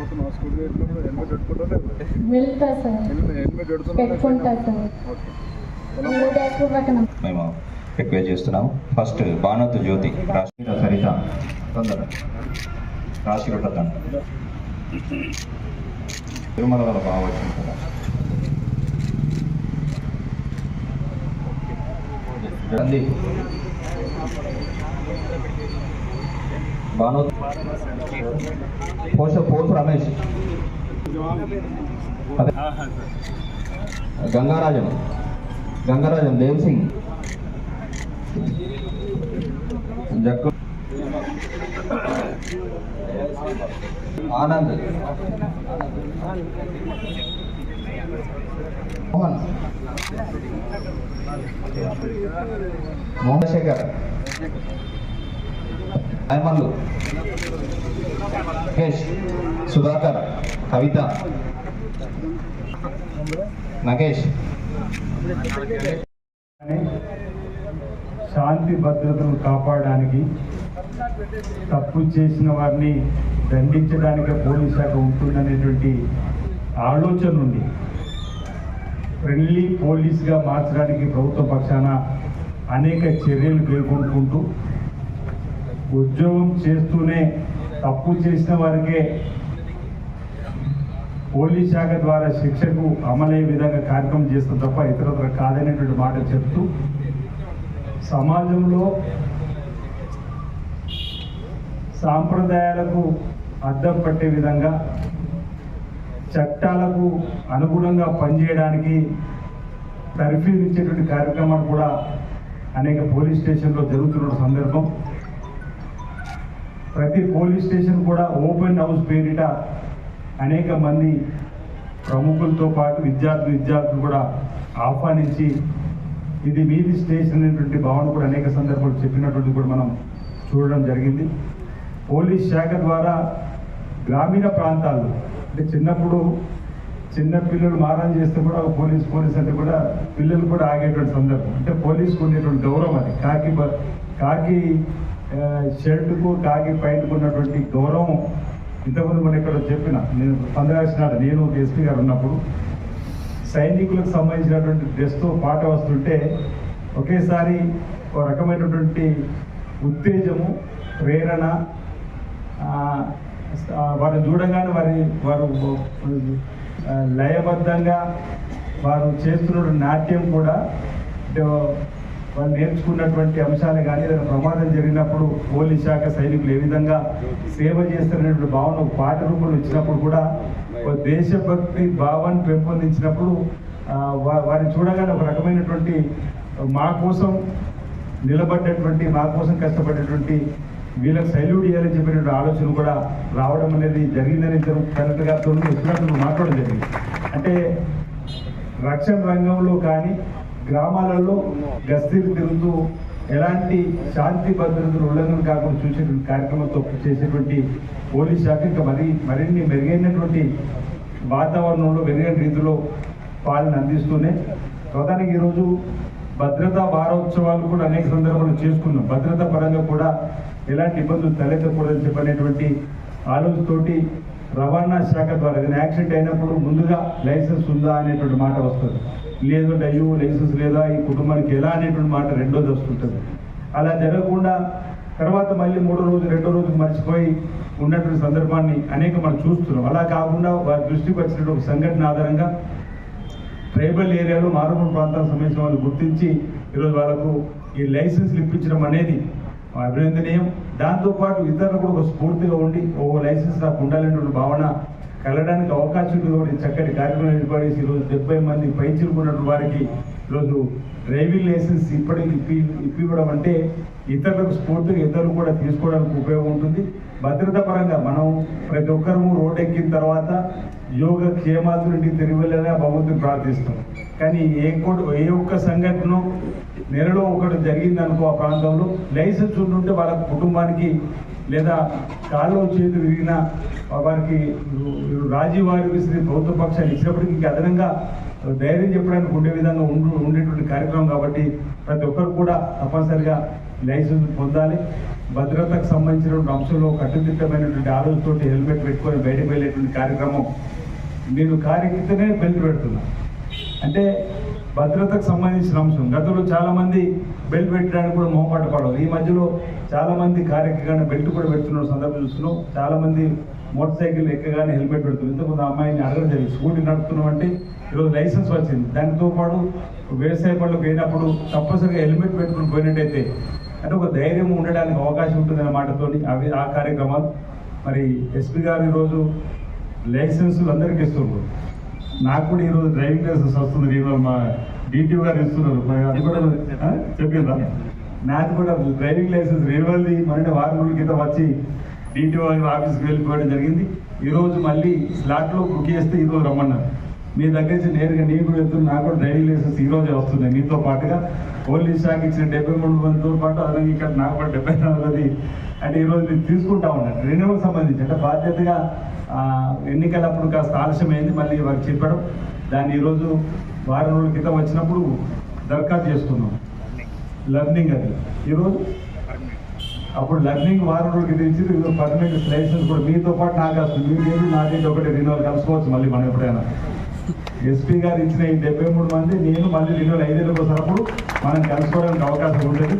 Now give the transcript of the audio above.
పోతున్నావు స్కూల్ పెట్టినప్పుడు హెల్మెట్ పెట్టుకుంటారా వెళ్తా సార్. హెల్మెట్ పెట్టుకుంటా సార్. హృదయపూర్వక నమస్కారం. మేము రిక్వెస్ట్ చేస్తున్నాము ఫస్ట్ బాణత్ జ్యోతి రాష్ట్ర సరిత. తొందర రాశి ప్రధాన్. తిరుమలలో బాగా వచ్చింది కదా. సందీప్ భాను. పోష పోసు రమేష్. గంగారాజన్. గంగారాజన్ దేవ్ సింగ్. జక్కు. ఆనంద్. మోహన్. మోహన్ శేఖర్. హైమల్లు మహేష్ సుధాకర్ కవిత. నగేష్. శాంతి భద్రతను కాపాడడానికి తప్పు చేసిన వారిని దండించడానికి పోలీస్ శాఖ ఉంటుందనేటువంటి ఆలోచన ఉంది. ఫ్రెండ్లీ పోలీస్గా మార్చడానికి ప్రభుత్వ పక్షాన అనేక చర్యలు పేర్కొంటుకుంటూ ఉద్యోగం చేస్తూనే తప్పు చేసిన వారికే పోలీస్ శాఖ ద్వారా శిక్షకు అమలయ్యే విధంగా కార్యక్రమం చేస్తే తప్ప ఇతరత్ర కాదనేటువంటి మాట చెప్తూ సమాజంలో సాంప్రదాయాలకు అద్దం పట్టే విధంగా చట్టాలకు అనుగుణంగా పనిచేయడానికి తర్ఫీదు ఇచ్చేటువంటి కార్యక్రమాలు కూడా అనేక పోలీస్ స్టేషన్లో జరుగుతున్న సందర్భం. ప్రతి పోలీస్ స్టేషన్ కూడా ఓపెన్ హౌస్ పేరిట అనేక మంది ప్రముఖులతో పాటు విద్యార్థి విద్యార్థులు కూడా ఆహ్వానించి ఇది మీది స్టేషన్ అనేటువంటి భావన కూడా అనేక సందర్భాలు చెప్పినటువంటి కూడా మనం చూడడం జరిగింది. పోలీస్ శాఖ ద్వారా గ్రామీణ ప్రాంతాలు అంటే చిన్నప్పుడు చిన్న పిల్లలు మారం చేస్తే కూడా పోలీస్ పోలీస్ అంటే కూడా పిల్లలు కూడా ఆగేటువంటి సందర్భం. అంటే పోలీసుకు ఉండేటువంటి గౌరవం అది. కాకి కాకి షర్టుకు కాకి పైంట్కు ఉన్నటువంటి గౌరవం ఇంతకుముందు మనం ఇక్కడ చెప్పిన నేను పంద్రాసినాడు నేను ఒక ఎస్పీ గారు ఉన్నప్పుడు. సైనికులకు సంబంధించినటువంటి డ్రెస్తో పాట వస్తుంటే ఒకేసారి ఒక రకమైనటువంటి ఉత్తేజము ప్రేరణ వారిని చూడగానే వారి వారు లయబద్ధంగా వారు చేస్తున్న నాట్యం కూడా అంటే వాళ్ళు నేర్చుకున్నటువంటి అంశాలు కానీ ఏదైనా ప్రమాదం జరిగినప్పుడు పోలీస్ శాఖ సైనికులు ఏ విధంగా సేవ చేస్తున్నటువంటి భావన ఒక పాట రూపంలో ఇచ్చినప్పుడు కూడా దేశభక్తి భావాన్ని పెంపొందించినప్పుడు వారిని చూడగానే ఒక రకమైనటువంటి మా కోసం నిలబడ్డటువంటి మా కోసం కష్టపడేటువంటి వీళ్ళకి సైల్యూట్ చేయాలని చెప్పినటువంటి ఆలోచన కూడా రావడం అనేది జరిగిందని ఇద్దరు కలెక్టర్ గారితో వచ్చినప్పుడు మాట్లాడడం జరిగింది. అంటే రక్షణ రంగంలో కానీ గ్రామాలలో గస్తీలు తిరుగుతూ ఎలాంటి శాంతి భద్రతలు ఉల్లంఘన కాకుండా చూసే కార్యక్రమంతో చేసేటువంటి పోలీస్ శాఖ ఇంకా మరి మరిన్ని మెరుగైనటువంటి వాతావరణంలో మెరుగైన రీతిలో పాలన అందిస్తూనే ప్రధానికి ఈరోజు భద్రతా వారోత్సవాలు కూడా అనేక సందర్భాలు చేసుకున్నాం. భద్రతా పరంగా కూడా ఎలాంటి ఇబ్బందులు తలెత్తకూడదని చెప్పనేటువంటి ఆలోచనతోటి రవాణా శాఖ ద్వారా ఏదైనా యాక్సిడెంట్ అయినప్పుడు ముందుగా లైసెన్స్ ఉందా అనేటువంటి మాట వస్తుంది. లేదంటే అయ్యో లైసెన్స్ లేదా ఈ కుటుంబానికి ఎలా అనేటువంటి మాట రెండోది వస్తుంటుంది అలా జరగకుండా తర్వాత మళ్ళీ మూడో రోజు రెండో రోజు మర్చిపోయి ఉన్నటువంటి సందర్భాన్ని అనేక మనం చూస్తున్నాం. అలా కాకుండా వారి దృష్టికి వచ్చినటువంటి ఒక సంఘటన ఆధారంగా ట్రైబల్ ఏరియాలో మారుమూల ప్రాంతాలకు సంబంధించిన వాళ్ళు గుర్తించి ఈరోజు వాళ్ళకు ఈ లైసెన్స్లు ఇప్పించడం అనేది అభినందనీయం. దాంతోపాటు ఇతరులు కూడా ఒక స్ఫూర్తిగా ఉండి ఓ లైసెన్స్ నాకు ఉండాలనేటువంటి భావన కలడానికి అవకాశం ఉంది కూడా చక్కటి కార్యక్రమం ఏర్పడేసి ఈరోజు డెబ్బై మంది పైచిలుకున్నటువంటి వారికి ఈరోజు డ్రైవింగ్ లైసెన్స్ ఇప్పటికి ఇప్పి ఇప్పివ్వడం అంటే ఇతరులకు స్ఫూర్తిగా ఇతరులు కూడా తీసుకోవడానికి ఉపయోగం ఉంటుంది. భద్రత పరంగా మనం ప్రతి ఒక్కరము రోడ్ ఎక్కిన తర్వాత యోగ క్షేమాతుడికి తిరిగి వెళ్ళాలని భగవంతుని ప్రార్థిస్తాం. కానీ ఏ కూడా ఏ ఒక్క సంఘటన నెలలో ఒకటి జరిగిందనుకో ఆ ప్రాంతంలో లైసెన్స్ ఉంటుంటే వాళ్ళ కుటుంబానికి లేదా కాళ్ళు చేతులు విరిగిన వారికి రాజీ వారికి విసిరి ప్రభుత్వ పక్షాలు ఇచ్చినప్పటికీ ఇంకా అదనంగా ధైర్యం చెప్పడానికి ఉండే విధంగా ఉండు ఉండేటువంటి కార్యక్రమం కాబట్టి ప్రతి ఒక్కరు కూడా తప్పనిసరిగా లైసెన్స్ పొందాలి. భద్రతకు సంబంధించినటువంటి అంశంలో కట్టుదిట్టమైనటువంటి ఆలోచనతో హెల్మెట్ పెట్టుకొని బయటకు వెళ్ళేటువంటి కార్యక్రమం నేను కారెక్కితేనే బెల్ట్ పెడుతున్నా. అంటే భద్రతకు సంబంధించిన అంశం. గతంలో చాలామంది బెల్ట్ పెట్టడానికి కూడా మొహమాట పడవు ఈ మధ్యలో చాలా మంది కారెక్కగానే బెల్ట్ కూడా పెడుతున్న సందర్భం చూస్తున్నాం. చాలా మంది మోటార్ సైకిల్ ఎక్కగానే హెల్మెట్ పెడుతున్నారు. ఇంతకుముందు అమ్మాయిని అడగడం జరిగింది. స్కూటీ నడుపుతున్నాం అంటే ఈరోజు లైసెన్స్ వచ్చింది. దానితో పాటు వ్యవసాయ పనులకు పోయినప్పుడు తప్పనిసరిగా హెల్మెట్ పెట్టుకుని పోయినట్టయితే అంటే ఒక ధైర్యం ఉండడానికి అవకాశం ఉంటుందనే మాటతోని అవి ఆ కార్యక్రమాలు. మరి ఎస్పీ గారు ఈరోజు లైసెన్సులు అందరికీ ఇస్తున్నారు. నాకు కూడా ఈరోజు డ్రైవింగ్ లైసెన్స్ వస్తుంది. ఈరోజు మా డిటిఓ గారు ఇస్తున్నారు. చెప్పిందా నాకు కూడా డ్రైవింగ్ లైసెన్స్ రెన్యువల్ది మొన్న వారం రోజుల క్రితం వచ్చి డిటిఓ వారి ఆఫీస్కి వెళ్ళిపోవడం జరిగింది. ఈరోజు మళ్ళీ స్లాట్లో బుక్ చేస్తే ఈరోజు రమ్మన్నారు. మీ దగ్గర నుంచి నేరుగా నేను కూడా వెళ్తున్నా నాకు కూడా డ్రైవింగ్ లైసెన్స్ ఈ రోజే వస్తుంది మీతో పాటుగా. పోలీస్ శాఖ ఇచ్చిన డెబ్బై మూడు మందితో పాటు అదనంగా ఇక్కడ నాకు కూడా డెబ్బై నాలుగుది అంటే ఈరోజు నేను తీసుకుంటా ఉన్నాను రెన్యువల్ సంబంధించి. అంటే బాధ్యతగా ఎన్నికలప్పుడు కాస్త ఆలస్యమైంది మళ్ళీ వారికి చెప్పడం. దాన్ని ఈరోజు వారం రోజుల క్రితం వచ్చినప్పుడు దరఖాస్తు చేసుకున్నాం లర్నింగ్ అది. ఈరోజు అప్పుడు లర్నింగ్ వారం రోజుల క్రితం ఈరోజు పర్మనెంట్ లైసెన్స్ కూడా మీతో పాటు నాకు వస్తుంది మీరు ఏది నాదేంటి ఒకటి రినోల్ కలుసుకోవచ్చు మళ్ళీ మనం ఎప్పుడైనా. ఎస్పీ గారు ఇచ్చిన ఈ డెబ్బై మూడు మంది నేను మళ్ళీ రినోల్ ఐదేళ్ళకి వచ్చినప్పుడు మనం కలుసుకోవడానికి అవకాశం ఉంటుంది.